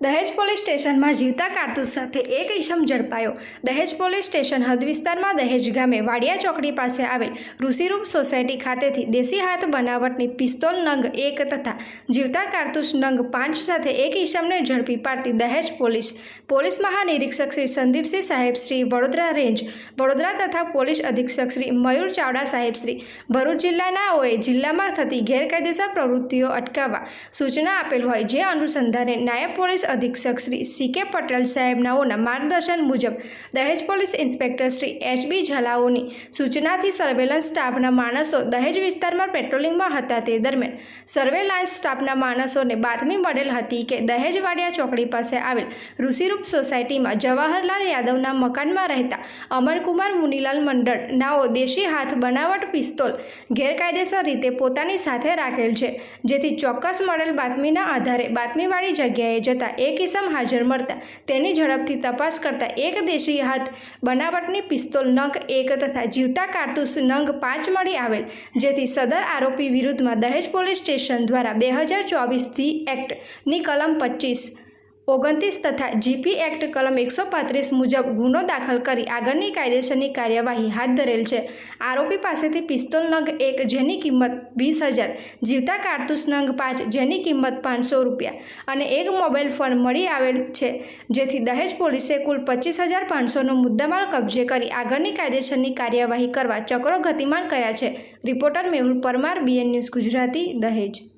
દહેજ પોલીસ સ્ટેશનમાં જીવતા કારતૂસ સાથે એક ઈસમ ઝડપાયો. દહેજ પોલીસ સ્ટેશન હદ વિસ્તારમાં દહેજ ગામે વાડિયા ચોકડી પાસે આવેલ ઋષિરૂપ સોસાયટી ખાતેથી દેશી હાથ બનાવટની પિસ્તોલ નંગ એક તથા જીવતા કારતૂસ નંગ પાંચ સાથે એક ઈસમને ઝડપી પાડતી દહેજ પોલીસ. પોલીસ મહાનિરીક્ષક શ્રી સંદીપસિંહ સાહેબ શ્રી વડોદરા રેન્જ, વડોદરા તથા પોલીસ અધિક્ષક શ્રી મયુર ચાવડા સાહેબ શ્રી, ભરૂચ જિલ્લાનાઓએ જિલ્લામાં થતી ગેરકાયદેસર પ્રવૃત્તિઓ અટકાવવા સૂચના આપેલ હોય જે અનુસંધાને નાયબ પોલીસ અધિક્ષક શ્રી સી કે પટેલ સાહેબનાઓના માર્ગદર્શન મુજબ Dahej police inspector Shri H B ઝલાઓની સૂચનાથી સર્વેલન્સ સ્ટાફના માણસો દહેજ વિસ્તારમાં પેટ્રોલિંગમાં હતા તે દરમિયાન સર્વેલન્સ સ્ટાફના માણસોને બાતમી મળેલ હતી કે દહેજવાડિયા ચોકડી પાસે આવેલ ઋષિરૂપ સોસાયટીમાં જવાહરલાલ યાદવના મકાનમાં રહેતા અમરકુમાર મુનીલાલ મંડળ નાઓ દેશી હાથ બનાવટ પિસ્તોલ ગેરકાયદેસર રીતે પોતાની સાથે રાખેલ છે, જેથી ચોક્કસ મળેલ બાતમીના આધારે બાતમીવાળી જગ્યાએ જતા એક ઇસમ હાજર મળતા તેની ઝડપથી તપાસ કરતા એક દેશી હાથ બનાવટની પિસ્તોલ નંગ એક તથા જીવતા કારતૂસ નંગ પાંચ મળી આવેલ, જેથી સદર આરોપી વિરુદ્ધમાં દહેજ પોલીસ સ્ટેશન દ્વારા બે હજાર ચોવીસથી એક્ટની કલમ પચીસ ઓગણત્રીસ તથા જીપી એક્ટ કલમ એકસો પાંત્રીસ મુજબ ગુનો દાખલ કરી આગળની કાયદેસરની કાર્યવાહી હાથ ધરેલ છે. આરોપી પાસેથી પિસ્તોલ નંગ એક જેની કિંમત વીસ હજાર, જીવતા કારતૂસ નંગ પાંચ જેની કિંમત પાંચસો રૂપિયા અને એક મોબાઈલ ફોન મળી આવેલ છે, જેથી દહેજ પોલીસે કુલ પચીસ હજાર પાંચસોનો મુદ્દામાલ કબજે કરી આગળની કાયદેસરની કાર્યવાહી કરવા ચક્રો ગતિમાન કર્યા છે. Reporter Mehul Parmar, BN news Gujarati, Dahej.